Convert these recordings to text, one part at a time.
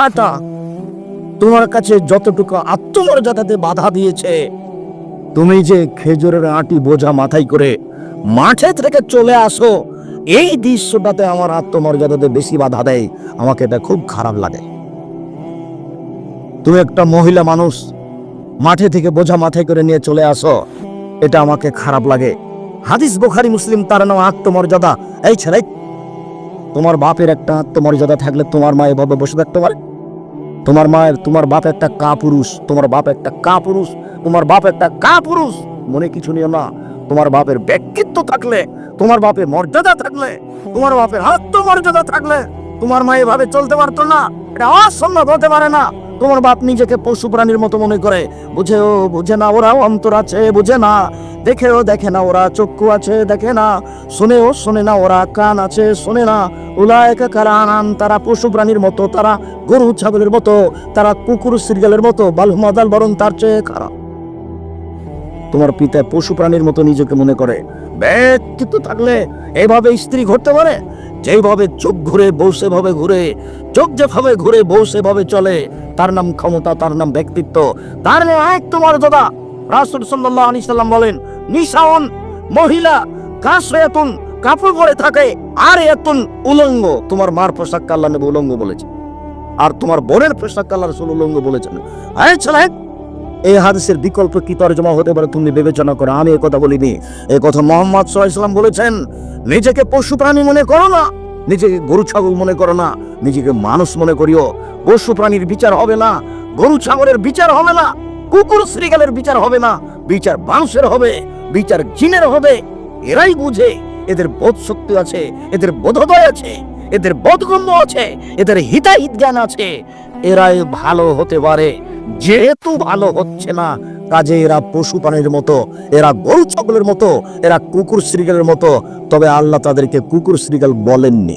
হাঁটা তোমার কাছে যতটুকু আত্মমর্যাদাতে বাধা দিয়েছে, তুমি যে খেজুরের আটি বোঝা মাথায় করে মাঠে থেকে চলে আসো, এই দৃশ্যটাতে আমার আত্মমর্যাদাতে বেশি বাধা দেয়। আমাকে এটা খুব খারাপ লাগে। তুমি একটা মহিলা মানুষ, মাঠে থেকে বোঝা মাথায় করে নিয়ে চলে আসো, এটা আমাকে খারাপ লাগে। হাদিস বোখারি, মুসলিম, তার নাম আত্মমর্যাদা। এই ছেলে, তোমার বাপের একটা আত্মমর্যাদা থাকলে তোমার মা এভাবে বসে থাকতে পারে? তোমার মায়ের, তোমার বাপ একটা কা পুরুষ তোমার বাপ একটা কা পুরুষ তোমার বাপ একটা কা পুরুষ মনে কিছু নিও না, তোমার বাপের ব্যক্তিত্ব থাকলে, তোমার বাপের মর্যাদা থাকলে, তোমার বাপের আত্মমর্যাদা থাকলে, তোমার মা এভাবে চলতে পারতো না, এটা অসম্ভব হতে পারে না। তোমার বাপ নিজেকে পশু প্রাণীর মতো মনে করে। বুঝেও বুঝে না ওরাও অন্তর আছে, বুঝে না। দেখেও দেখে না ওরা, চক্ষু আছে, দেখে না। শুনেও শোনে না ওরা, কান আছে, শোনে না। উলায়কা কারানান, তারা পশু প্রাণীর মতো, তারা গরু, ছাগলের মতো, তারা কুকুর, সিরিয়ালের মতো বালহুমাদাল বরং তার চেয়ে খারাপ। তোমার পিতা পশু প্রাণীর মতো নিজেকে মনে করে। ব্যক্তিত্ব থাকলে এইভাবে স্ত্রী ঘটতে পারে? যেভাবে চোখ ঘুরে, বউ সেভাবে ঘুরে, চোখ যেভাবে ঘুরে, বউ সেভাবে চলে, তার নাম ক্ষমতা, তার নাম ব্যক্তিত্ব। তার নাম এক তোমার দাদা, রাসুল সাল্লাহ আলি সাল্লাম বলেন, নিশাওন মহিলা কাশ এতুন কাপড় পরে থাকে আর এতুন উলঙ্গ। তোমার মার পোশাক আল্লাহ নেবে, উলঙ্গ বলেছে। আর তোমার বোনের পোশাক আল্লাহ রসুল উলঙ্গ বলেছেন। হ্যাঁ ছেলে এই হাদিসের বিকল্প কি তর্জমা হতে পারে তুমি বিবেচনা করো? আমি কথা বলিনি। এই কথা মোহাম্মদ সাল্লাম বলেছেন, নিজেকে পশু প্রাণী মনে করো না, নিজেকে গরু, ছাগল মনে করো না, নিজেকে মানুষ মনে করিও। পশু প্রাণীর বিচার হবে না, গরু, ছাগলের বিচার হবে না, কুকুর শ্রীগালের বিচার হবে না, বিচার মানুষের হবে, বিচার জিনের হবে, এরাই বুঝে, এদের বোধ শক্তি আছে, এদের বোধোদয় আছে, এদের বোধগম্য আছে, এদের হিতাহিত জ্ঞান আছে, এরাই ভালো হতে পারে। যেহেতু ভালো হচ্ছে না, কাজে এরা পশু প্রাণীর মতো, এরা গরু ছাগলের মতো, এরা কুকুর শ্রীগালের মতো, তবে আল্লাহ তাদেরকে কুকুর শ্রীগাল বলেননি।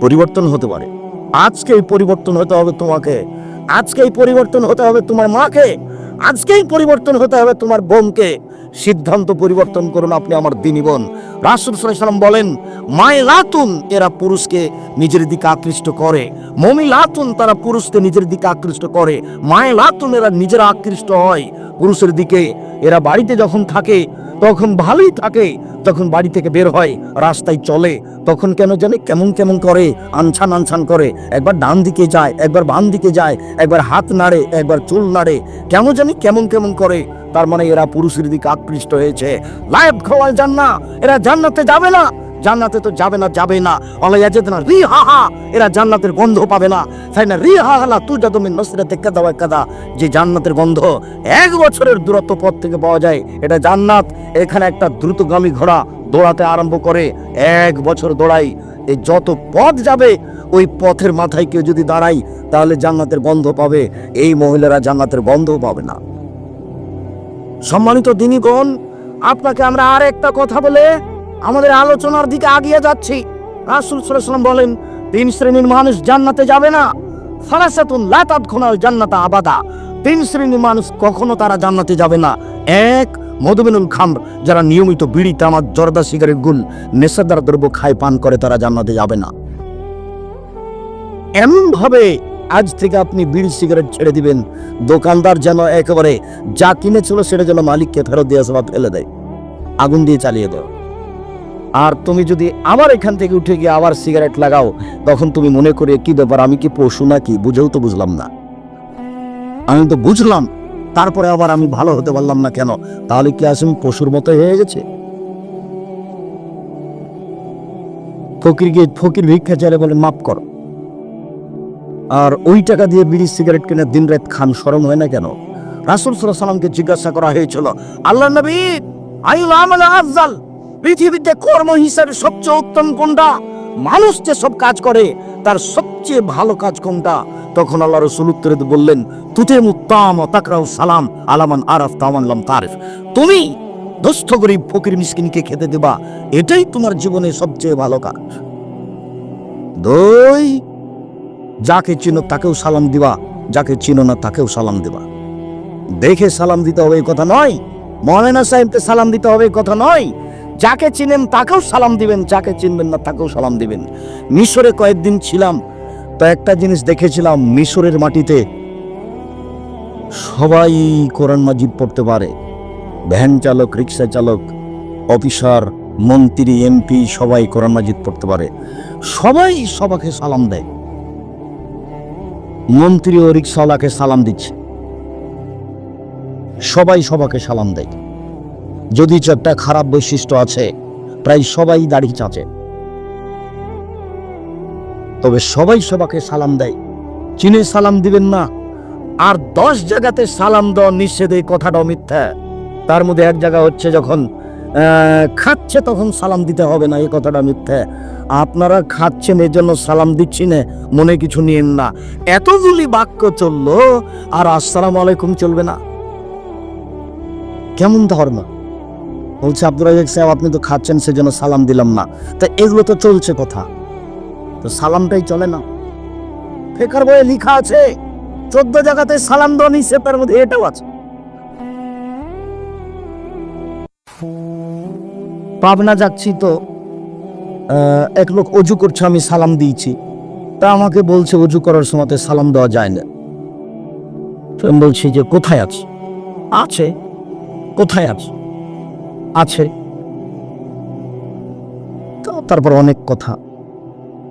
পরিবর্তন হতে পারে। আজকেই পরিবর্তন হতে হবে তোমাকে। আজকেই পরিবর্তন হতে হবে তোমার মাকে। আজকেই পরিবর্তন হতে হবে তোমার বোনকে। সিদ্ধান্ত পরিবর্তন করুন আপনি আমার দিনী বোন। রাসুল সাল্লাম বলেন মায় লাতুন এরা পুরুষকে নিজের দিকে আকৃষ্ট করে। মমি লাতুন তারা পুরুষকে নিজের দিকে আকৃষ্ট করে। মায় লাতুন এরা নিজেরা আকৃষ্ট হয়। পুরুষের দিকে এরা বাড়িতে যখন থাকে, তখন ভালোই থাকে। তখন বাড়ি থেকে বের হয়, রাস্তায় চলে, তখন কেন জানে কেমন কেমন করে, আনছান আনছান করে। একবার ডান দিকে যায়, একবার বাম দিকে যায়, একবার হাত নাড়ে, একবার চুল নাড়ে, কেন জানি কেমন কেমন করে। তার মানে এরা পুরুষের দিকে আকৃষ্ট হয়েছে। লাইভ খাওয়াল জান্না এরা জান্নাতে যাবে না। জান্নাতে তো যাবে না যাবে না। অলাইয়া যেতে না রি হা। হা এরা জান্নাতের গন্ধ পাবে না। তাই না রি হা হালা তুই তুমি নসরাতে কাদা ওয়া কাদা যে জান্নাতের গন্ধ এক বছরের দূরত্ব পথ থেকে পাওয়া যায়, এটা জান্নাত। এখানে একটা দ্রুতগামী ঘোড়া দৌড়াতে আরম্ভ করে, এক বছর দৌড়াই এই যত পথ যাবে, ওই পথের মাথায় কেউ যদি দাঁড়াই তাহলে জান্নাতের গন্ধ পাবে। এই মহিলারা জান্নাতের গন্ধও পাবে না। সম্মানিত দিনীগণ, আপনাকে আমরা আর একটা কথা বলে আমাদের আলোচনার দিকে আগিয়ে যাচ্ছি। রাসুল সাল্লাম বলেন, তিন শ্রেণির মানুষ জান্নাতে যাবে না। ফারাসাতুন লাতাত খোনাল জান্নাতা আবাদা। তিন শ্রেণির মানুষ কখনো তারা জান্নাতে যাবে না। এক মধুমেনুল খামর, যারা নিয়মিত বিড়ি, তামাক, জর্দা, সিগারেট, গুল, নেশাদার দ্রব্য খায়, পান করে, তারা জান্নাতে যাবে না। এমন ভাবে আজ থেকে আপনি বিড়ি, সিগারেট ছেড়ে দিবেন। দোকানদার যেন একেবারে যা কিনেছিল, সেটা যেন মালিককে ফেরত দিয়ে আসে বা ফেলে দেয়। আগুন দিয়ে চালিয়ে দাও আর তুমি যদি আবার এখান থেকে উঠে গিয়ে আবার সিগারেট লাগাও, তখন তুমি মনে করে কি ব্যাপার, আমি কি পশু নাকি? বুঝেও তো বুঝলাম না। আমি তো বুঝলাম, তারপরে আবার আমি ভালো হতে পারলাম না কেন? তাহলে কি আমি পশুর মতো হয়ে গেছে? ফকির গিয়ে ফকির ভিক্ষা চাইলে বলে, মাফ কর। আর ওই টাকা দিয়ে বিড়ি সিগারেট কিনে দিন রাত খান সরম হয় না কেন? রাসুল সাল্লাহ সাল্লামকে জিজ্ঞাসা করা হয়েছিল আল্লাহ নবী আইল আমল আফজাল। পৃথিবীতে কর্ম হিসাবে সবচেয়ে উত্তম কোনটা? মানুষ যে সব কাজ করে, তার সবচেয়ে ভালো কাজ কোনটা? তখন আল্লাহ রসুল উত্তরে বললেন তুতে মুত্তাম তাকরাউ সালাম আলামান আরাফ তামানলাম তারিফ। তুমি দুস্থ গরিব ফকির মিসকিনকে খেতে দেবা, এটাই তোমার জীবনে সবচেয়ে ভালো কাজ। দুই, যাকে চিনো তাকেও সালাম দিবা, যাকে চিনো না তাকেও সালাম দিবা। দেখে সালাম দিতে হবে কথা নয়। মৌলানা সাহেবকে সালাম দিতে হবে কথা নয়। যাকে চিনেন তাকেও সালাম দিবেন, যাকে চিনবেন না তাকেও সালাম দিবেন। মিশরে কয়েকদিন ছিলাম, তো একটা জিনিস দেখেছিলাম, মিশরের মাটিতে সবাই কোরআন মাজিদ পড়তে পারে। ভ্যান চালক, রিক্সা চালক, অফিসার, মন্ত্রী, এমপি, সবাই কোরআন মাজিদ পড়তে পারে। সবাই সবাকে সালাম দেয়। মন্ত্রী ও রিক্সাওয়ালাকে সালাম দিচ্ছে। সবাই সবাকে সালাম দেয়। যদি একটা খারাপ বৈশিষ্ট্য আছে, প্রায় সবাই দাড়ি চাচে। তবে সবাই সবাকে সালাম দেয়। চিনে সালাম দিবেন না। আর দশ জায়গাতে সালাম দেওয়া নিষেধ এই মিথ্যা। তার মধ্যে এক জায়গা হচ্ছে যখন খাচ্ছে তখন সালাম দিতে হবে না, এই কথাটা মিথ্যা। আপনারা খাচ্ছেন এর জন্য সালাম দিচ্ছি না, মনে কিছু নিয়েন না। এতগুলি বাক্য চলল, আর আসসালাম আলাইকুম চলবে না। কেমন ধর্ম? বলছে আব্দুল রাজাক সাহেব, আপনি তো খাচ্ছেন, সেজন্য সালাম দিলাম না। তা এগুলো তো চলছে কথা। তো সালামটাই চলে না। ফেকার বইয়ে লিখা আছে, চোদ্দ জায়গাতে সালাম দেওয়া নিষেধ, তার মধ্যে এটাও আছে। পাবনা যাচ্ছি তো এক লোক অজু করছে, আমি সালাম দিয়েছি। তা আমাকে বলছে, অজু করার সময় সালাম দেওয়া যায় না। তো আমি বলছি যে, কোথায় আছে? আছে। কোথায় আছে? আছে। তারপর অনেক কথা।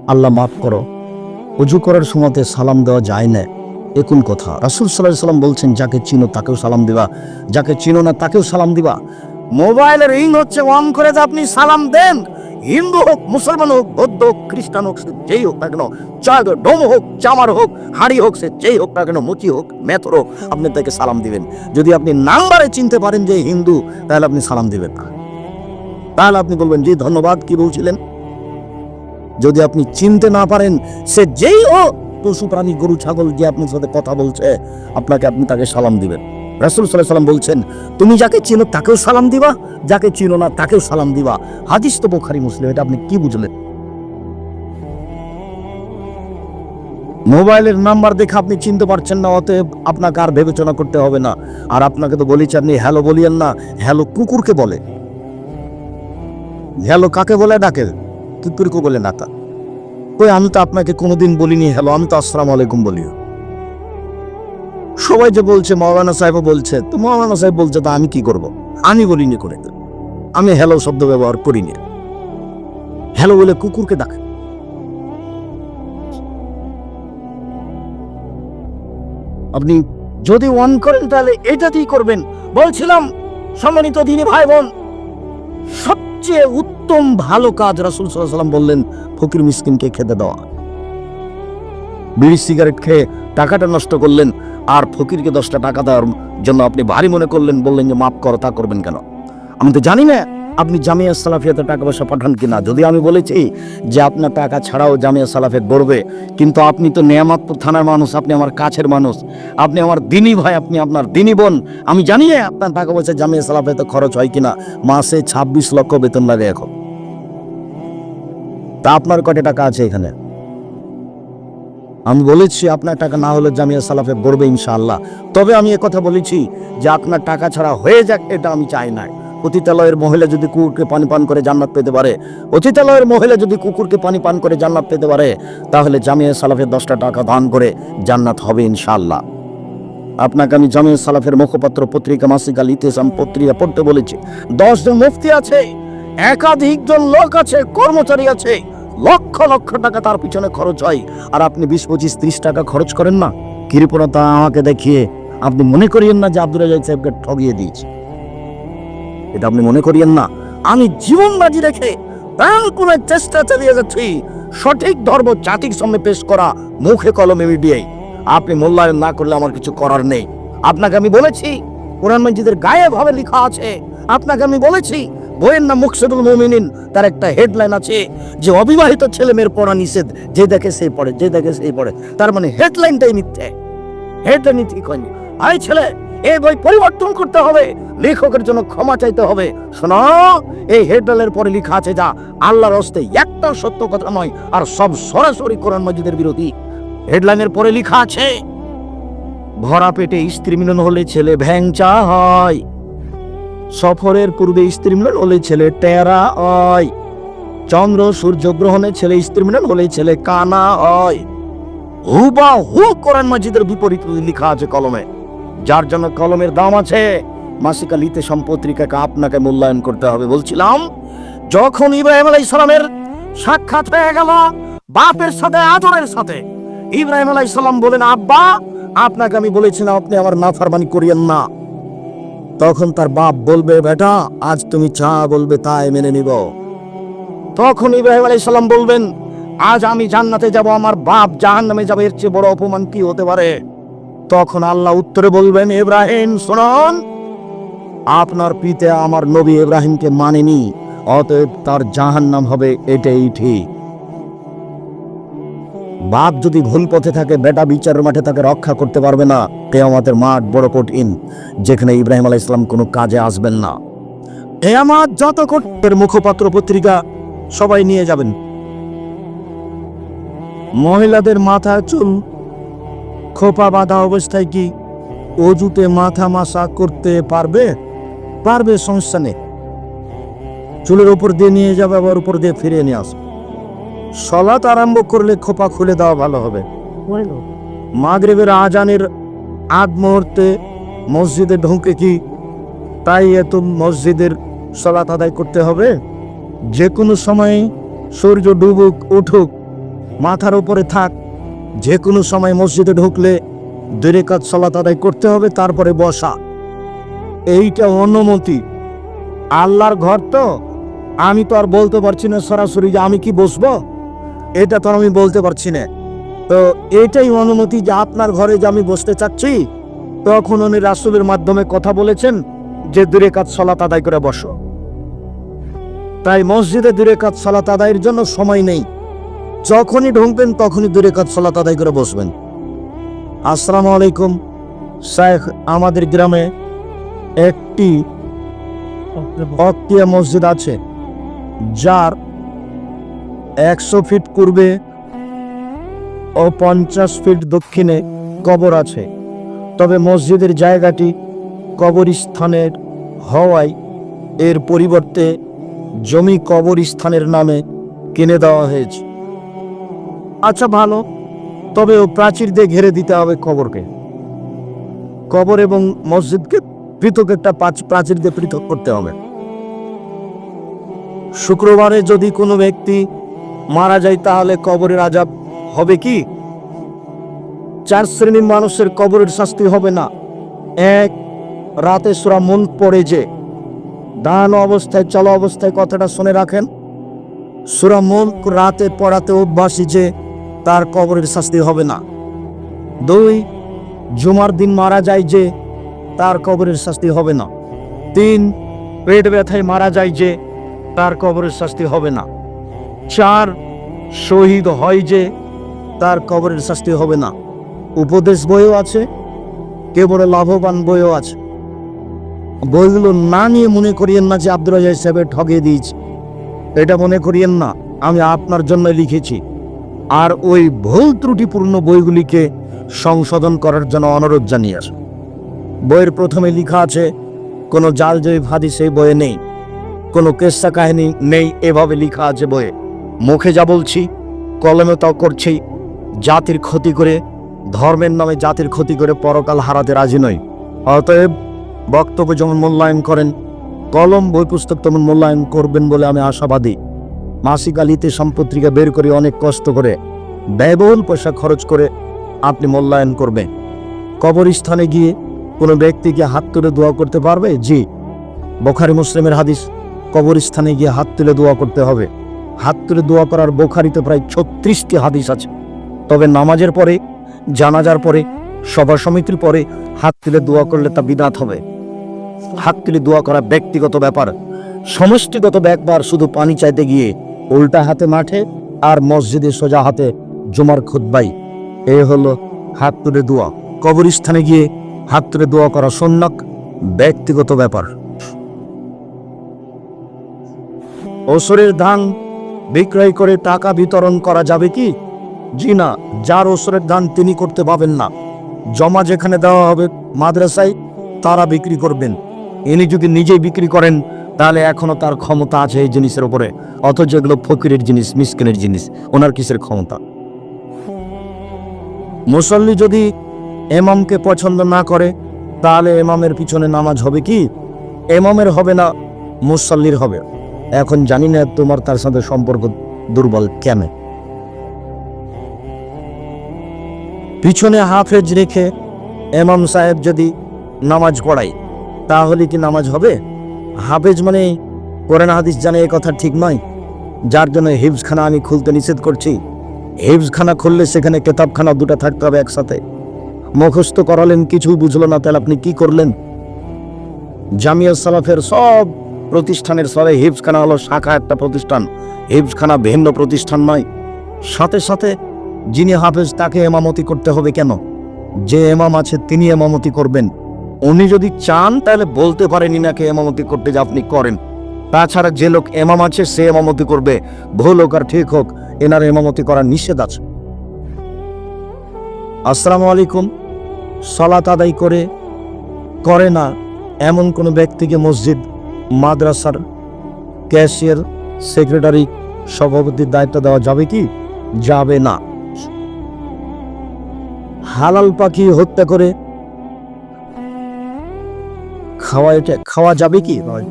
আল্লাহ মাফ করো। অজু করার সময়তে সালাম দেওয়া যায় না। একুন কথা। রাসুল সাল্লাহ সাল্লাম বলছেন, যাকে চিনো তাকেও সালাম দিবা। যাকে চিনো না তাকেও সালাম দিবা। মোবাইলের রিং হচ্ছে অন করে যে আপনি সালাম দেন। হিন্দু হোক, মুসলমান হোক, বৌদ্ধ হোক, খ্রিস্টান হোক, সে যেই হোক না কেন চাঁদ ডোম হোক, চামার হোক, হাড়ি হোক, সে যেই হোক না কেন, মুচি হোক, মেথর হোক, আপনি তাকে সালাম দিবেন। যদি আপনি নাম্বারে চিনতে পারেন যে হিন্দু, তাহলে আপনি সালাম দিবেন না। তাহলে আপনি বলবেন, জি, ধন্যবাদ, কি বলছিলেন? যদি আপনি চিনতে না পারেন, সে যেই হোক, পশু, প্রাণী, গরু, ছাগল, যে আপনার সাথে কথা বলছে, আপনাকে আপনি তাকে সালাম দিবেন। রাসুল সাল্লাহ সাল্লাম বলছেন, তুমি যাকে চিনো তাকেও সালাম দিবা, যাকে চিনো না তাকেও সালাম দিবা। হাদিস তো বোখারি, মুসলিম, এটা আপনি কি বুঝলেন? মোবাইলের নাম্বার দেখে আপনি চিনতে পারছেন না, অতএব আপনাকে আর বিবেচনা করতে হবে না। আর আপনাকে তো বলেছি, আপনি হ্যালো বলিয়েন না, হ্যালো কুকুরকে বলে। হ্যালো কাকে বলে ডাকে? কুকুরকে বলে তা কই, আমি তো আপনাকে কোনোদিন বলিনি হ্যালো, আমি তো আসসালামু আলাইকুম বলি সবাই যে বলছে, মৌলানা সাহেবও বলছে, তো মৌলানা সাহেব বলছে, তা আমি কি করব? আমি বলিনি করে আমি হ্যালো শব্দ ব্যবহার করিনি। হ্যালো বলে কুকুরকে ডাকে। আপনি যদি ওয়ান করেন, তাহলে এটাতেই করবেন। বলছিলাম, সম্মানিত দিনী ভাই বোন সবচেয়ে উত্তম ভালো কাজ রাসুল সাল্লাম বললেন, ফকির মিসকিনকে খেতে দেওয়া। বিড়ি সিগারেট খেয়ে টাকাটা নষ্ট করলেন আর ফকিরকে দশটা টাকা দেওয়ার জন্য আপনি ভারী মনে করলেন, বললেন যে মাফ করো, তা করবেন কেন? আমি তো জানি না আপনি জামিয়া সালাফিয়াতে টাকা পয়সা পাঠান কিনা। যদি আমি বলেছি যে আপনার টাকা ছাড়াও জামিয়া সালাফিয়াত গড়বে, কিন্তু আপনি তো নিয়ামতপুর থানার মানুষ, আপনি আমার কাছের মানুষ, আপনি আমার দিনী ভাই, আপনি আপনার দিনী বোন, আমি জানি না আপনার টাকা পয়সা জামিয়া সালাফিয়াতে খরচ হয় কিনা। মাসে ছাব্বিশ লক্ষ বেতন লাগে এখন। তা আপনার কটে টাকা আছে এখানে? আমি বলেছি, আপনার টাকা না হলে জামিয়া সালাফে গড়বে ইনশাআল্লাহ। তবে আমি কথা বলেছি যে, আপনার টাকা ছাড়া হয়ে যাক, এটা আমি চাই না অতিতালয়ের মহিলা যদি কুকুরকে পানি পান করে জান্নাত পেতে পারে, অতিতালয়ের মহিলা যদি কুকুরকে পানি পান করে জান্নাত পেতে পারে, তাহলে জামিয়া সালাফের দশটা টাকা দান করে জান্নাত হবে ইনশাআল্লাহ। আপনাকে আমি জামিয়া সালাফের মুখপাত্র পত্রিকা মাসিক আল ইতেসাম পত্রিকা পড়তে বলেছি। দশজন মুফতি আছে একাধিক জন লোক আছে, কর্মচারী আছে। লক্ষ লক্ষ টাকা তার পিছনে খরচ হয়। আর আপনি বিশ পঁচিশ ত্রিশ টাকা খরচ করেন না। কৃপণতা আমাকে দেখিয়ে আপনি মনে করিয়েন না যে আব্দুল রাজাক সাহেবকে ঠগিয়ে দিয়েছি। এটা আপনি মনে করিয়েন না। আমি জীবন বাজি রেখে প্রাণপণের চেষ্টা চালিয়ে যাচ্ছি। সঠিক ধর্ম জাতির সামনে পেশ করা মুখে কলমে মিডিয়ায়। আপনি মূল্যায়ন না করলে আমার কিছু করার নেই। আপনাকে আমি বলেছি, কোরআন মসজিদের গায়ে ভাবে লেখা আছে। আপনাকে আমি বলেছি বইয়ের নাম মুকসেদুল মুমিনিন, তার একটা হেডলাইন আছে যে, অবিবাহিত ছেলে মেয়ের পড়া নিষেধ, যে দেখে সেই পড়ে, যে দেখে সেই পড়ে। তার মানে হেডলাইনটাই মিথ্যে। হেডলাইন ঠিক হয়নি। আই ছেলে, এই বই পরিবর্তন করতে হবে, লেখকের জন্য ক্ষমা চাইতে হবে। শোনো, এই হেডলাইনের পরে লেখা আছে যা, আল্লাহর হস্তে একটা সত্য কথা নয়, আর সব সরাসরি কোরআন মসজিদের বিরোধী। হেডলাইনের পরে লেখা আছে, ভরা পেটে স্ত্রী মিলন হলে ছেলে ভ্যাংচা হয়। সফরের পূর্বে স্ত্রী মিলন হলে ছেলে টেরা হয় চন্দ্র সূর্য গ্রহণে ছেলে স্ত্রী মিলন হলে ছেলে কানা হয় হুবা হু কোরআন মাজিদের বিপরীত লেখা আছে কলমে। যার জন্য কলমের দাম আছে, মাসিকা লিতে সম্পত্রিকাকে আপনাকে মূল্যায়ন করতে হবে বলছিলাম। যখন ইব্রাহিম আলাই সালামের সাক্ষাৎ হয়ে গেল, বাপের সাথে, আদরের সাথে, ইব্রাহিম আলাই সালাম বলেন, আব্বা, আপনাকে আমি বলেছিলাম, আপনি আমার নাফারমানি করিয়েন না। তখন তার বাপ বলবে, বেটা, আজ তুমি যা বলবে তাই মেনে নিব। তখন ইব্রাহিম আলাই সালাম বলবেন, আজ আমি জান্নাতে যাব, আমার বাপ জাহান নামে যাবে, এর চেয়ে বড় অপমান কি হতে পারে? তখন আল্লাহ উত্তরে বলবেন, ইব্রাহিম, শুনুন, আপনার পিতা আমার নবী ইব্রাহিমকে মানেনি, অতএব তার জাহান নাম হবে এটাই ঠিক। বাপ যদি ভুল পথে থাকে, বেটা বিচারের মাঠে তাকে রক্ষা করতে পারবে না। কেয়ামতের মাঠ বড় কঠিন, যেখানে ইব্রাহিম আলাহ ইসলাম কোনো কাজে আসবেন না। যত মুখপাত্র পত্রিকা, সবাই নিয়ে যাবেন। মহিলাদের মাথা চুল, খোপা বাঁধা অবস্থায় কি অজুতে মাথা মাসা করতে পারবে? পারবে সমস্যা নেই। চুলের উপর দিয়ে নিয়ে যাবে, আবার উপর দিয়ে ফিরিয়ে নিয়ে আসবে। সলাত আরম্ভ করলে খোপা খুলে দেওয়া ভালো হবে। মাগরিবের আজানের আগ মুহূর্তে মসজিদে ঢুকে কি তাই এত মসজিদের সলাত আদায় করতে হবে? যে কোনো সময় সূর্য ডুবুক উঠুক মাথার উপরে থাক যে কোনো সময় মসজিদে ঢুকলে দুই কাজ সলাত আদায় করতে হবে তারপরে বসা। এইটা অনুমতি। আল্লাহর ঘর তো? আমি তো আর বলতে পারছি না সরাসরি যে আমি কি বসবো? এটা তো আমি বলতে পারছি না। তো এটাই অনুমতি যে আপনার ঘরে যে আমি বসতে চাচ্ছি, তখন উনি রাসুলের মাধ্যমে কথা বলেছেন যে দূরে কাজ, সলাত আদায় করে বসো। তাই মসজিদে দূরে কাজ, সলাত আদায়ের জন্য সময় নেই। যখনই ঢুকবেন, তখনই দূরে কাজ, সলাত আদায় করে বসবেন। আসসালামু আলাইকুম। শেখ আমাদের গ্রামে একটি অক্তিয়া মসজিদ আছে, যার একশো ফিট পূর্বে ও পঞ্চাশ ফিট দক্ষিণে কবর আছে। তবে মসজিদের জায়গাটি কবরস্থানের হওয়ায় এর পরিবর্তে জমি কবরস্থানের নামে কিনে দেওয়া হয়েছে। আচ্ছা ভালো। তবে ও প্রাচীর দিয়ে ঘিরে দিতে হবে কবরকে। কবর এবং মসজিদকে পৃথক একটা প্রাচীর দিয়ে পৃথক করতে হবে। শুক্রবারে যদি কোনো ব্যক্তি মারা যায় তাহলে কবরের আজাব হবে কি? চার শ্রেণির মানুষের কবরের শাস্তি হবে না। এক, রাতে সুরা মন পড়ে যে দান অবস্থায়, চলো অবস্থায় কথাটা শুনে রাখেন। সুরা মন রাতে পড়াতে অভ্যাসী যে তার কবরের শাস্তি হবে না। দুই, জুমার দিন মারা যায় যে তার কবরের শাস্তি হবে না। তিন, পেট ব্যথায় মারা যায় যে তার কবরের শাস্তি হবে না। চার শহীদ হয় যে তার কবরের শাস্তি হবে না। উপদেশ বইও আছে, কেবল লাভবান বইও আছে। বইগুলো না নিয়ে মনে করিয়েন না যে আব্দুল রাজা সাহেবের ঠগিয়ে দিয়েছি। এটা মনে করিয়েন না, আমি আপনার জন্য লিখেছি। আর ওই ভুল ত্রুটিপূর্ণ বইগুলিকে সংশোধন করার জন্য অনুরোধ জানিয়ে বইয়ের প্রথমে লেখা আছে, কোনো জাল জয়ীব হাদিস এই বইয়ে নেই, কোনো কেসা কাহিনী নেই। এভাবে লেখা আছে বইয়ে। মুখে যা বলছি কলমে তাও করছি, জাতির ক্ষতি করে, ধর্মের নামে জাতির ক্ষতি করে পরকাল হারাতে রাজি নই। অতএব বক্তব্য যেমন মূল্যায়ন করেন, কলম বই পুস্তক তেমন মূল্যায়ন করবেন বলে আমি আশাবাদী। মাসিক আলিতে সম্পত্রিকা বের করে অনেক কষ্ট করে, ব্যয়বহুল পয়সা খরচ করে আপনি মূল্যায়ন করবেন। কবরস্থানে গিয়ে কোনো ব্যক্তিকে হাত তুলে দোয়া করতে পারবে? জি। বোখারি মুসলিমের হাদিস, কবরস্থানে গিয়ে হাত তুলে দোয়া করতে হবে। হাত তুলে দোয়া করার বোখারিতে প্রায় ছত্রিশটি হাদিস আছে। তবে নামাজের পরে, জানাজার পরে, সভা সমিতির পরে হাত তুলে দোয়া করলে তা বিদাত হবে। হাত তুলে দোয়া করা ব্যক্তিগত ব্যাপার। সমষ্টিগত ব্যাপার শুধু পানি চাইতে গিয়ে উল্টা হাতে মাঠে আর মসজিদে সোজা হাতে জুমার খুদ্বাই এ হলো হাত তুলে দোয়া। কবরস্থানে গিয়ে হাত তুলে দোয়া করা সন্ন্যক ব্যক্তিগত ব্যাপার। ওসরের ধান বিক্রয় করে টাকা বিতরণ করা যাবে কি? জি না, যার ওসরের ধান তিনি করতে পাবেন না। জমা যেখানে দেওয়া হবে মাদ্রাসায়, তারা বিক্রি করবেন। ইনি যদি নিজেই বিক্রি করেন, তাহলে এখনও তার ক্ষমতা আছে এই জিনিসের উপরে। অথচ এগুলো ফকিরের জিনিস, মিসকিনের জিনিস। ওনার কিসের ক্ষমতা? মুসল্লি যদি এমামকে পছন্দ না করে, তাহলে এমামের পিছনে নামাজ হবে কি? এমামের হবে না, মুসল্লির হবে। এখন জানি না তোমার তার সাথে সম্পর্ক দুর্বল কেন পিছনে হাফেজ রেখে এমাম সাহেব যদি নামাজ পড়ায়, তাহলে কি নামাজ হবে? হাফেজ মানে কোরআন হাদিস জানে এ কথা ঠিক নয়। যার জন্য হিফজখানা আমি খুলতে নিষেধ করছি। হিফজখানা খুললে সেখানে কেতাবখানা দুটো থাকতে হবে একসাথে। মুখস্থ করালেন, কিছু বুঝলো না তাহলে আপনি কি করলেন? জামিয়া সালাফের সব প্রতিষ্ঠানের সবে হিফজখানা হলো শাখা একটা প্রতিষ্ঠান। হিপসখানা ভিন্ন প্রতিষ্ঠান নয়। সাথে সাথে যিনি হাফেজ, তাকে এমামতি করতে হবে কেন? যে এমাম আছে, তিনি এমামতি করবেন। উনি যদি চান, তাহলে বলতে পারেন ইনাকে এমামতি করতে যে আপনি করেন। তাছাড়া যে লোক এমাম আছে, সে এমামতি করবে। ভুল হোক আর ঠিক হোক, এনার এমামতি করার নিষেধ আছে। আসসালামু আলাইকুম। সলাত আদায় করে করে না এমন কোনো ব্যক্তিকে মসজিদ মাদ্রাসার ক্যাশিয়ার সেক্রেটারি সভাপতির দায়িত্ব দেওয়া যাবে কি? যাবে না। হালাল পাখি হত্যা করে খাওয়া এটা খাওয়া যাবে কি? নয়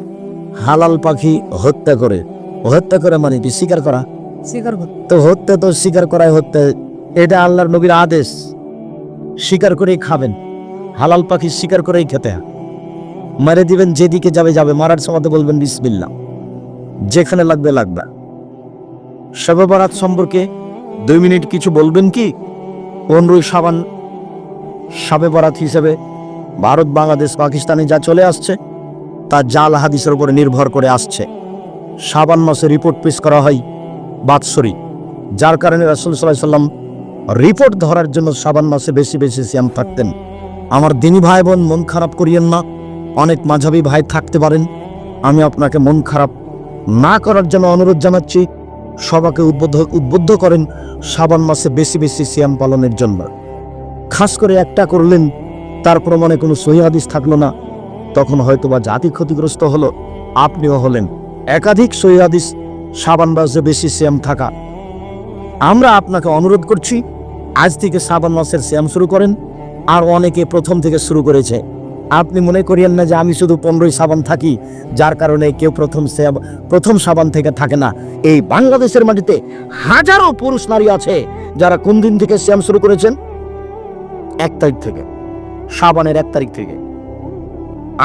হালাল পাখি হত্যা করে। হত্যা করে মানে কি? স্বীকার করা? স্বীকার তো হত্যা তো স্বীকার করাই হত্যা। এটা আল্লাহর নবীর আদেশ। স্বীকার করেই খাবেন। হালাল পাখি স্বীকার করেই খেতে হয়। মেরে দিবেন, যেদিকে যাবে যাবে। মারার সময় বলবেন বিসমিল্লা যেখানে লাগবে লাগবে। শবে বরাত সম্পর্কে দুই মিনিট কিছু বলবেন কি? পনেরোই সাবান শবে বরাত হিসেবে ভারত, বাংলাদেশ, পাকিস্তানে যা চলে আসছে, তা জাল হাদিসের উপরে নির্ভর করে আসছে। সাবান মাসে রিপোর্ট পেশ করা হয় বাৎসরিক। যার কারণে রাসুল সাল্লাহ সাল্লাম রিপোর্ট ধরার জন্য সাবান মাসে বেশি বেশি শ্যাম থাকতেন। আমার দিনী ভাই বোন মন খারাপ করিয়েন না। অনেক মাঝাবী ভাই থাকতে পারেন। আমি আপনাকে মন খারাপ না করার জন্য অনুরোধ জানাচ্ছি সবাকে উদ্বুদ্ধ উদ্বুদ্ধ করেন সাবান মাসে বেশি বেশি শ্যাম পালনের জন্য। খাস করে একটা করলেন, তার প্রমাণে কোনো সহিহাদিস থাকল না। তখন হয়তোবা জাতি ক্ষতিগ্রস্ত হলো, আপনিও হলেন। একাধিক সহিহাদিস সাবান মাসে বেশি শ্যাম থাকা। আমরা আপনাকে অনুরোধ করছি, আজ থেকে সাবান মাসের শ্যাম শুরু করেন, আর অনেকে প্রথম থেকে শুরু করেছে। আপনি মনে করিয়েন না যে আমি শুধু পনেরোই সাবান থাকি, যার কারণে কেউ প্রথম প্রথম সাবান থেকে থাকে না। এই বাংলাদেশের মাটিতে হাজারো পুরুষ নারী আছে, যারা কোন দিন থেকে শ্যাম শুরু করেছেন? এক তারিখ থেকে সাবানের এক তারিখ থেকে।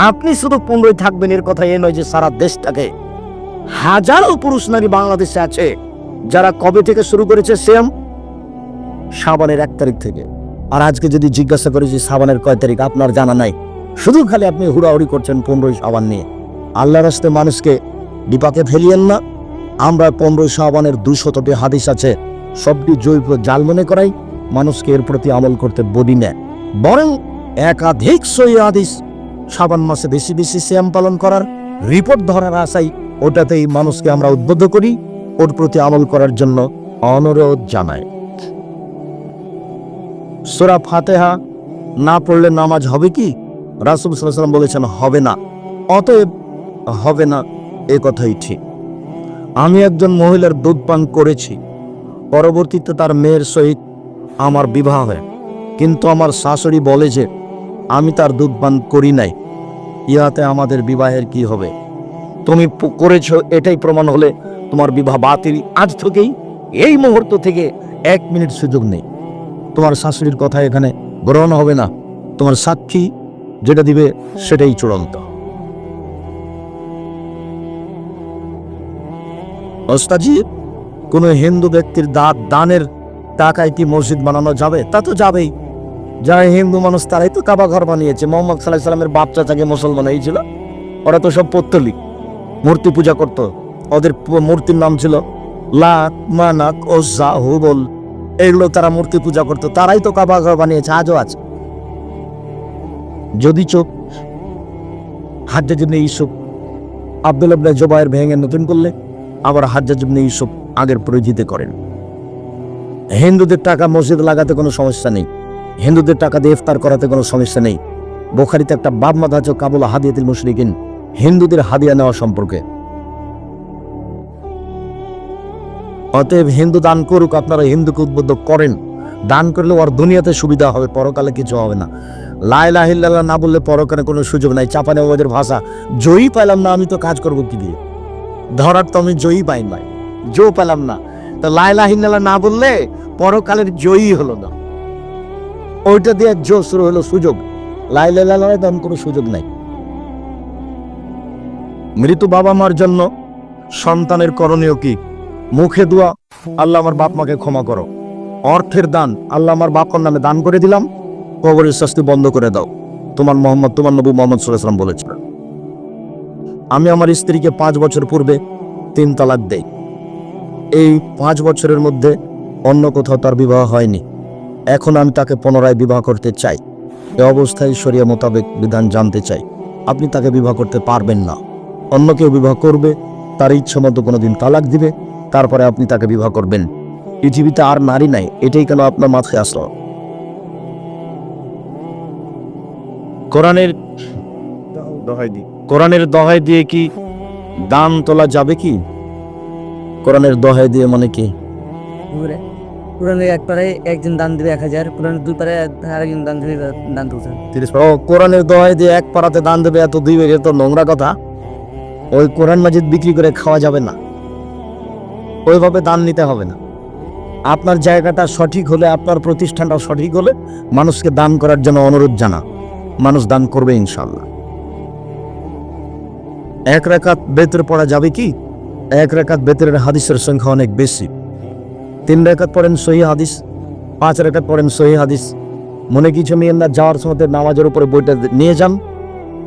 আপনি শুধু পনেরোই থাকবেন, এর কথা এ নয় যে সারা দেশটাকে হাজারো পুরুষ নারী বাংলাদেশে আছে, যারা কবে থেকে শুরু করেছে শ্যাম? সাবানের এক তারিখ থেকে। আর আজকে যদি জিজ্ঞাসা করি যে সাবানের কয় তারিখ, আপনার জানা নাই। শুধু খালি আপনি হুড়াহুড়ি করছেন পনেরোই সাবান নিয়ে। আল্লাহ রাস্তে মানুষকে বিপাকে ফেলিয়েন না। আমরা পনেরোই সাবানের দুশতটি হাদিস আছে, সবটি জৈব জাল মনে করাই, মানুষকে এর প্রতি আমল করতে বলি না বরং একাধিক সই হাদিস সাবান মাসে বেশি বেশি শ্যাম পালন করার রিপোর্ট ধরার আশাই ওটাতেই মানুষকে আমরা উদ্বুদ্ধ করি, ওর প্রতি আমল করার জন্য অনুরোধ জানাই। সোরা ফাতেহা না পড়লে নামাজ হবে কি? রাসুল সাল্লাম বলেছেন, হবে না। অতএব, হবে না, এ কথাই ঠিক। আমি একজন মহিলার দুধ পান করেছি। পরবর্তীতে তার মেয়ের সহিত আমার বিবাহ হয়। কিন্তু আমার শাশুড়ি বলে যে, আমি তার দুধ পান করি নাই। ইহাতে আমাদের বিবাহের কি হবে? তুমি করেছ এটাই প্রমাণ হলে তোমার বিবাহ বাতিল। আজ থেকেই, এই মুহূর্ত থেকে এক মিনিট সুযোগ নেই। তোমার শাশুড়ির কথা এখানে গ্রহণ হবে না। তোমার সাক্ষী যেটা দিবে সেটাই চূড়ান্ত। ওস্তাজি কোনো হিন্দু ব্যক্তির দাঁত দানের টাকায় কি মসজিদ বানানো যাবে? তা তো যাবেই। যারা হিন্দু মানুষ, তারাই তো কাবা ঘর বানিয়েছে। মোহাম্মদ সাল্লাহ সাল্লামের বাপ চাচাকে মুসলমান হয়েছিল ওরা তো সব পত্তলিক মূর্তি পূজা করত। ওদের মূর্তির নাম ছিল লাত মানাক ওজা হুবল। এগুলো তারা মূর্তি পূজা করতো। তারাই তো কাবা ঘর বানিয়েছে, আজও আছে। যদি চোখ হাজ্জাজ ইবনে ইউসুফ আব্দুল আবনে জোবায়ের ভেঙে নতুন করলে, আবার হাজ্জাজ ইবনে ইউসুফ আগের পরিচিতি করেন। হিন্দুদের টাকা মসজিদ লাগাতে কোনো সমস্যা নেই। হিন্দুদের টাকা দিয়ে ইফতার করাতে কোনো সমস্যা নেই। বোখারিতে একটা বাব মাথা আছে, কাবুল হাদিয়াতিল মুশরিকিন। হিন্দুদের হাদিয়া নেওয়া সম্পর্কে। অতএব হিন্দু দান করুক, আপনারা হিন্দুকে উদ্বুদ্ধ করেন। দান করলে ওর দুনিয়াতে সুবিধা হবে, পরকালে কিছু হবে না। লাই লাহিল্লাহ না বললে পরকালে কোনো সুযোগ নাই। চাপানে ওদের ভাষা, জয়ী পাইলাম না, আমি তো কাজ করব কি দিয়ে? ধরার তো আমি জয়ী পাই নাই। জো পেলাম না। তো লাই লাহিল্লাহ না বললে পরকালের জয়ী হলো না। ওইটা দিয়ে জো শুরু হলো সুযোগ। লাই লাইলা তেমন কোনো সুযোগ নাই। মৃত বাবা মার জন্য সন্তানের করণীয় কি? মুখে দোয়া, আল্লাহ আমার বাপ মাকে ক্ষমা করো। অর্থের দান, আল্লাহ আমার বাপর নামে দান করে দিলাম। কবরের শাস্তি বন্ধ করে দাও। তোমার মোহাম্মদ, তোমার নবী মোহাম্মদ সাল্লাম বলেছিলেন আমি আমার স্ত্রীকে পাঁচ বছর পূর্বে তিন তালাক দেই। এই পাঁচ বছরের মধ্যে অন্য কোথাও তার বিবাহ হয়নি। এখন আমি তাকে পুনরায় বিবাহ করতে চাই। এ অবস্থায় শরিয়া মোতাবেক বিধান জানতে চাই। আপনি তাকে বিবাহ করতে পারবেন না। অন্য কেউ বিবাহ করবে, তার ইচ্ছে মতো কোনোদিন তালাক দিবে, তারপরে আপনি তাকে বিবাহ করবেন। পৃথিবীতে আর নারী নাই, এটাই কেন আপনার মাথায় আসলো? কোরআনের দহাই দি। কোরআনের দহাই দিয়ে কি দান তোলা যাবে কি? কোরআনের দহাই দিয়ে মানে কি? পুকুরে পুরানের এক পারে একজন দান দেবে এক হাজার পুরানের দুই পারে আরেকজন দান দেবে দান তুলছে। তিরিশ ও কোরআনের দোহাই দিয়ে এক পাড়াতে দান দেবে এত দুই বেগে তো নোংরা কথা। ওই কোরআন মাজিদ বিক্রি করে খাওয়া যাবে না। ওইভাবে দান নিতে হবে না। আপনার জায়গাটা সঠিক হলে আপনার প্রতিষ্ঠানটা সঠিক হলে মানুষকে দান করার জন্য অনুরোধ জানা। মানুষ দান করবে ইনশাল্লাহ এক রেখাত বেতর পড়া যাবে কি? এক রেখাত বেতরের হাদিসের সংখ্যা অনেক বেশি। তিন রেখাত পড়েন সহি হাদিস, পাঁচ রেখাত পড়েন সহি হাদিস। মনে কিছু নিয়েন না যাওয়ার সময় নামাজের উপরে বইটা নিয়ে যান।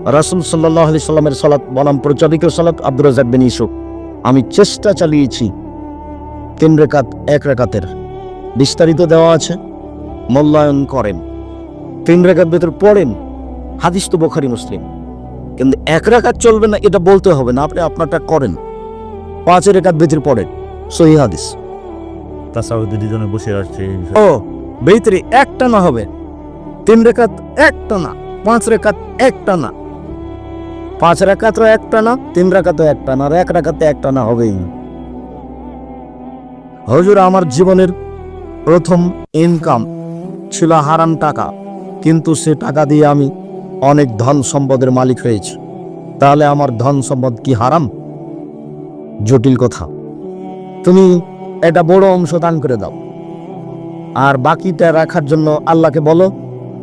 রাসুল সাল্লাহ আলি সাল্লামের সালাত, বনাম প্রচারিত সালাত আব্দুর রাজাক বিন ইসুফ আমি চেষ্টা চালিয়েছি। তিন রেখাত এক রেখাতের বিস্তারিত দেওয়া আছে। মূল্যায়ন করেন। তিন রেখাত ভেতর পড়েন। হাদিস তো বোখারি মুসলিম। কিন্তু এক রেখাত চলবে না এটা বলতে হবে না আপনি আপনারটা করেন। পাঁচ রেখাত ভেতর পড়েন সহি হাদিস। তাসাউদ্দি দুজনে বসে আসছে। ও বেতরে একটা না হবে। তিন রেখাত একটা না পাঁচ রেখাত একটা না। পাঁচ রেখাতও একটা না তিন রেখাতও একটা না আর এক রেখাতে একটা না হবেই। হজুর আমার জীবনের প্রথম ইনকাম ছিল হারাম টাকা কিন্তু সে টাকা দিয়ে আমি অনেক ধন সম্পদের মালিক হয়েছি। তাহলে আমার ধন সম্পদ কি হারাম? জটিল কথা। তুমি এটা বড় অংশ দান করে দাও। আর বাকিটা রাখার জন্য আল্লাহকে বলো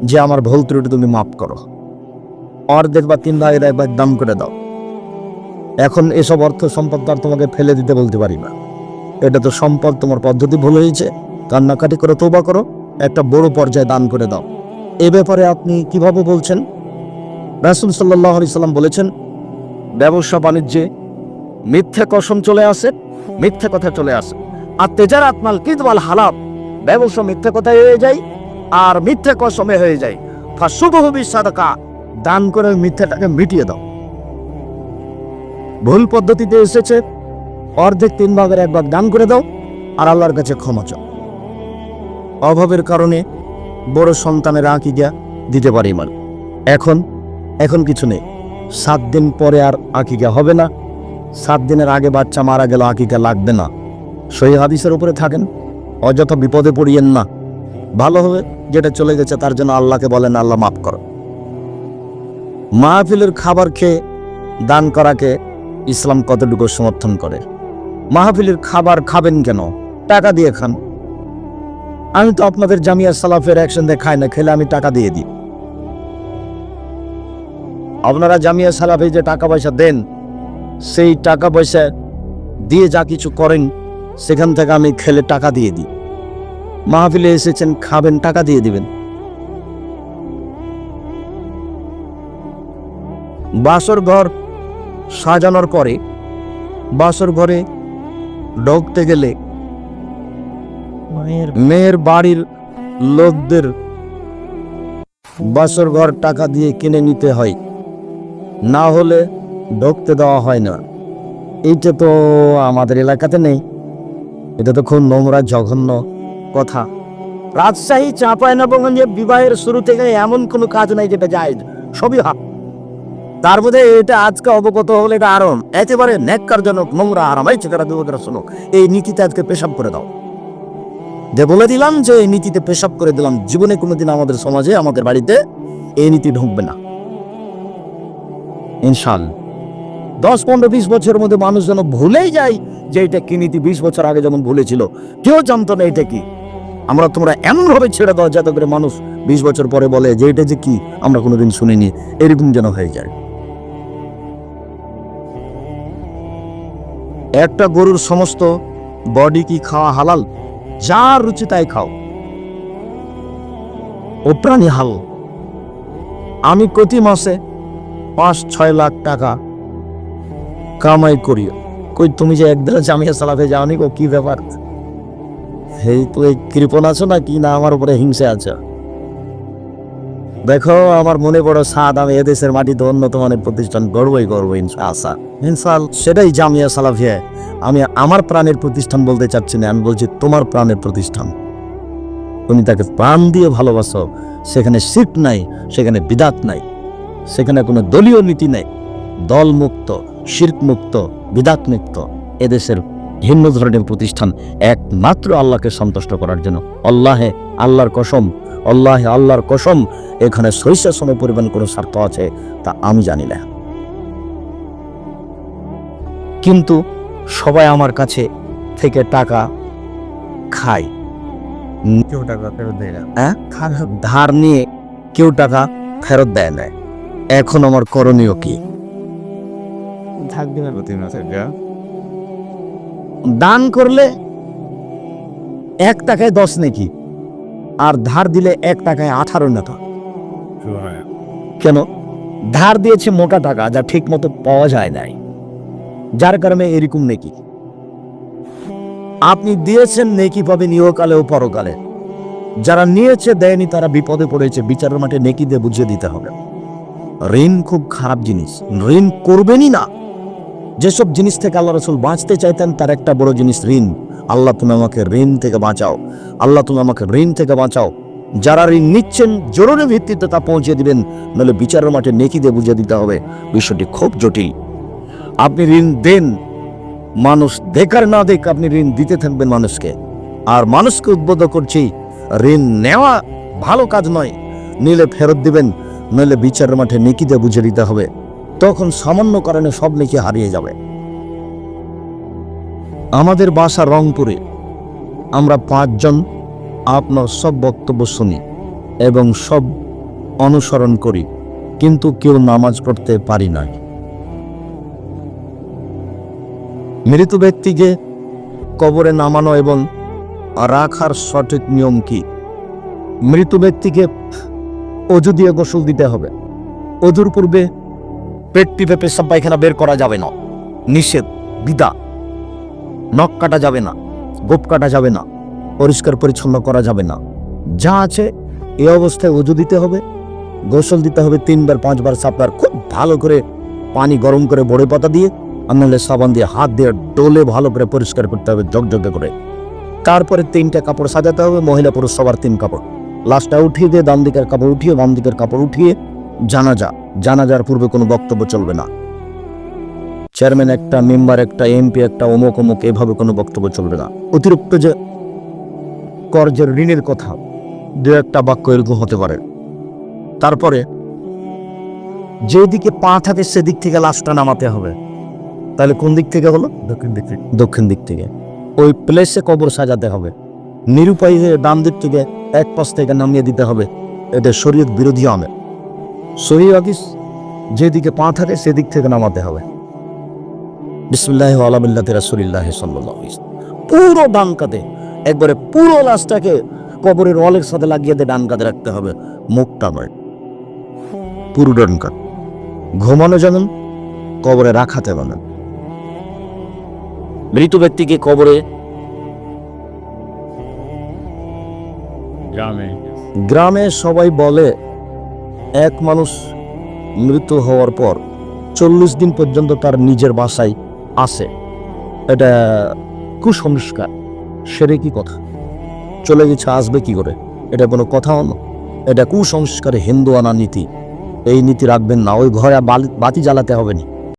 যে আমার ভুল ত্রুটি তুমি মাফ করো। অর্ধেক বা তিন ভাগের একবার দাম করে দাও। এখন এসব অর্থ সম্পদ আর তোমাকে ফেলে দিতে বলতে পারি না। এটা তো সম্পদ, তোমার পদ্ধতি ভুল হয়েছে। কান্নাকাটি করে তোবা করো। একটা বড় পর্যায়ে দান করে দাও। এ ব্যাপারে আপনি কীভাবে বলছেন? রাসুল সাল্লাহ সাল্লাম বলেছেন, ব্যবসা বাণিজ্যে মিথ্যে কসম চলে আসে, মিথ্যে কথা চলে আসে। আর তেজার আত্মাল কিদমাল হালাপ ব্যবসা মিথ্যে কথায় হয়ে যায় আর মিথ্যে কসমে হয়ে যায়। ফাঁসুবহবি সাদাকা দান করে মিথ্যাটাকে মিটিয়ে দাও। ভুল পদ্ধতিতে এসেছে, অর্ধেক তিন ভাগের এক ভাগ দান করে দাও আর আল্লাহর কাছে ক্ষমা চাও। অভাবের কারণে বড় সন্তানের আঁকিগা দিতে পারি মানে এখন এখন কিছু নেই। সাত দিন পরে আর আঁকিগা হবে না। সাত দিনের আগে বাচ্চা মারা গেল, আঁকিকা লাগবে না। সহি হাদিসের উপরে থাকেন, অযথা বিপদে পড়িয়েন না। ভালো হবে যেটা চলে গেছে, তার জন্য আল্লাহকে বলেন, আল্লাহ মাফ করো। মাহফিলের খাবার খেয়ে দান করাকে ইসলাম কতটুকু সমর্থন করে? মাহফিলের খাবার খাবেন কেন? টাকা দিয়ে খান। আমি তো আপনাদের জামিয়া সালাফের একসঙ্গে খাই না, খেলে আমি টাকা দিয়ে দিই। আপনারা জামিয়া সালাফে যে টাকা পয়সা দেন সেই টাকা পয়সা দিয়ে যা কিছু করেন সেখান থেকে আমি খেলে টাকা দিয়ে দিই। মাহফিলে এসেছেন খাবেন টাকা দিয়ে দিবেন। বাসর ঘর সাজানোর পরে বাসর ঘরে ঢুকতে গেলে মায়ের মেয়ের বাড়ির লোকদের বাসর ঘর টাকা দিয়ে কিনে নিতে হয়। না হলে ঢুকতে দেওয়া হয় না। এইটা তো আমাদের এলাকাতে নেই। এটা তো খুব নোংরা, জঘন্য কথা। রাজশাহী চাঁপাইনবাবগঞ্জে বিবাহের শুরু থেকে এমন কোনো কাজ নাই যেটা যায় সবই হাত তার মধ্যে এটা আজকে অবগত হলে এটা আরও একেবারে ন্যাক্কারজনক, নোংরা আরামাই চেকারা দুবকেরা শোনো। এই নীতিতে আজকে পেশাব করে দাও। যে বলে দিলাম যে এই নীতিতে পেশাব করে দিলাম। জীবনে কোনোদিন আমাদের সমাজে, আমাদের বাড়িতে এই নীতি ঢুকবে না। ইনশাল। দশ, পনেরো, বিশ বছরের মধ্যে মানুষ যেন ভুলেই যায় যে এটা কি নীতি, বিশ বছর আগে যেমন ভুলেছিল, কেউ জানতো না এটা কি। আমরা তোমরা এমনভাবে ছেড়ে দাও যাতে করে মানুষ বিশ বছর পরে বলে যে এটা যে কি, আমরা কোনোদিন শুনিনি, এরকম যেন হয়ে যায়। একটা গরুর সমস্ত বডি কি খাওয়া হালাল? যা রুচি তাই খাও। ও প্রাণী হাল। আমি প্রতি মাসে পাঁচ ছয় লাখ টাকা কামাই করি কই, তুমি যে একদিন জামিয়া সালাফে যাওনি গো, কি ব্যাপার? এই তো এই কৃপণ আছো না কি না, আমার উপরে হিংসা আছে? দেখো, আমার মনে বড় সাদ, আমি এদেশের মাটিতে উন্নত মানের প্রতিষ্ঠান গর্বই গর্ব আশা ইনশাল সেটাই জামিয়া সালাফিয়া। আমি আমার প্রাণের প্রতিষ্ঠান বলতে চাচ্ছি না, আমি বলছি তোমার প্রাণের প্রতিষ্ঠান। তুমি তাকে প্রাণ দিয়ে ভালোবাসো, সেখানে শিখ নাই, সেখানে বিদাত নাই। সেখানে কোনো দলীয় নীতি নেই। দল মুক্ত শির্ক মুক্ত বিদাত মুক্ত এদেশের ভিন্ন ধরনের প্রতিষ্ঠান একমাত্র আল্লাহকে সন্তুষ্ট করার জন্য। আল্লাহে আল্লাহর কসম আল্লাহে আল্লাহর কসম এখানে সরিষা সময় পরিমাণ কোনো স্বার্থ আছে তা আমি জানি না। কিন্তু সবাই আমার কাছে থেকে টাকা খায়। কেউ টাকা ফেরত দেয় না। হ্যাঁ? ধার নিয়ে কেউ টাকা ফেরত দেয় না। এখন আমার করণীয় কি? না দান করলে এক টাকায় দশ নাকি আর ধার দিলে এক টাকায় আঠারো টাকা শুরু কেন? ধার দিয়েছে মোটা টাকা যা ঠিক মতো পাওয়া যায় নাই। যার কারণে এরকম নেকি। আপনি দিয়েছেন নেকি পাবেন ইহকালে ও পরকালে। যারা নিয়েছে দেয়নি তারা বিপদে পড়েছে। বিচারের মাঠে নেকি দিয়ে বুঝিয়ে দিতে হবে। ঋণ খুব খারাপ জিনিস। ঋণ করবেনই না। যেসব জিনিস থেকে আল্লাহ রসুল বাঁচতে চাইতেন, তার একটা বড় জিনিস ঋণ। আল্লাহ, তুমি আমাকে ঋণ থেকে বাঁচাও। আল্লাহ, তুমি আমাকে ঋণ থেকে বাঁচাও। যারা ঋণ নিচ্ছেন, জরুরি ভিত্তিতে তা পৌঁছে দিবেন। নাহলে বিচারের মাঠে নেকি দিয়ে বুঝিয়ে দিতে হবে। বিষয়টি খুব জটিল। আপনি ঋণ দেন, মানুষ দেখার না দেখ আপনি ঋণ দিতে থাকবেন মানুষকে। আর মানুষকে উদ্বুদ্ধ করছি, ঋণ নেওয়া ভালো কাজ নয়। নিলে ফেরত দিবেন নইলে বিচারের মাঠে নেকি বুঝে দিতে হবে। তখন সামান্য কারণে সব নেকি হারিয়ে যাবে। আমাদের বাসা রংপুরে। আমরা পাঁচজন আপনার সব বক্তব্য শুনি এবং সব অনুসরণ করি, কিন্তু কেউ নামাজ পড়তে পারি না মৃত ব্যক্তিকে কবরে নামানো এবং রাখার সঠিক নিয়ম কি? মৃত ব্যক্তিকে অজু দিয়ে গোসল দিতে হবে। অজুর পূর্বে পেট টিপে পেশাব পায়খানা বের করা যাবে না। নিষেধ, বিদা। নখ কাটা যাবে না, গোপ কাটা যাবে না, পরিষ্কার পরিচ্ছন্ন করা যাবে না। যা আছে, এ অবস্থায় অজু দিতে হবে। গোসল দিতে হবে তিনবার, পাঁচবার সাপবার খুব ভালো করে পানি গরম করে বড়ে পাতা দিয়ে, আর নাহলে সাবান দিয়ে হাত দিয়ে ডোলে ভালো করে পরিষ্কার করতে হবে, জগজগে করে। তারপরে তিনটা কাপড় সাজাতে হবে, মহিলা পুরুষ সবার তিন কাপড়। লাস্টটা উঠিয়ে দিয়ে ডান দিকের কাপড় উঠিয়ে বাম দিকের কাপড় উঠিয়ে জানাজা। জানাজার পূর্বে কোনো বক্তব্য চলবে না। চেয়ারম্যান একটা মেম্বার একটা এমপি একটা অমুক অমুক এভাবে কোনো বক্তব্য চলবে না। অতিরিক্ত যে কর্জের ঋণের কথা দু একটা বাক্য এরকম হতে পারে। তারপরে যেদিকে পা থাকে সেদিক থেকে লাশটা নামাতে হবে। তাহলে কোন দিক থেকে হলো? দক্ষিণ দিক থেকে। দক্ষিণ দিক থেকে। ওই প্লেসে কবর সাজাতে হবে। নিরুপায় ডান দিক থেকে এক পাশ থেকে নামিয়ে দিতে হবে। এটা শরীয়ত বিরোধী হবে সহি হাদিস, যেদিকে পা থাকে সেদিক থেকে নামাতে হবে। পুরো ডান একবারে পুরো লাশটাকে কবরের ওয়ালের সাথে লাগিয়ে দিয়ে ডান কাতে রাখতে হবে মুখটা নয় পুরো ডান ঘুমানো যেমন কবরে রাখাতে পারবেন মৃত ব্যক্তিকে কবরে গ্রামে। গ্রামে সবাই বলে, এক মানুষ মৃত হওয়ার পর চল্লিশ দিন পর্যন্ত তার নিজের বাসায় আসে এটা কুসংস্কার সেরে কি কথা? চলে গেছে, আসবে কি করে? এটা কোনো কথা হলো? এটা কুসংস্কারে, হিন্দু আনা নীতি। এই নীতি রাখবেন না, ওই ঘরে বাতি জ্বালাতে হবে না।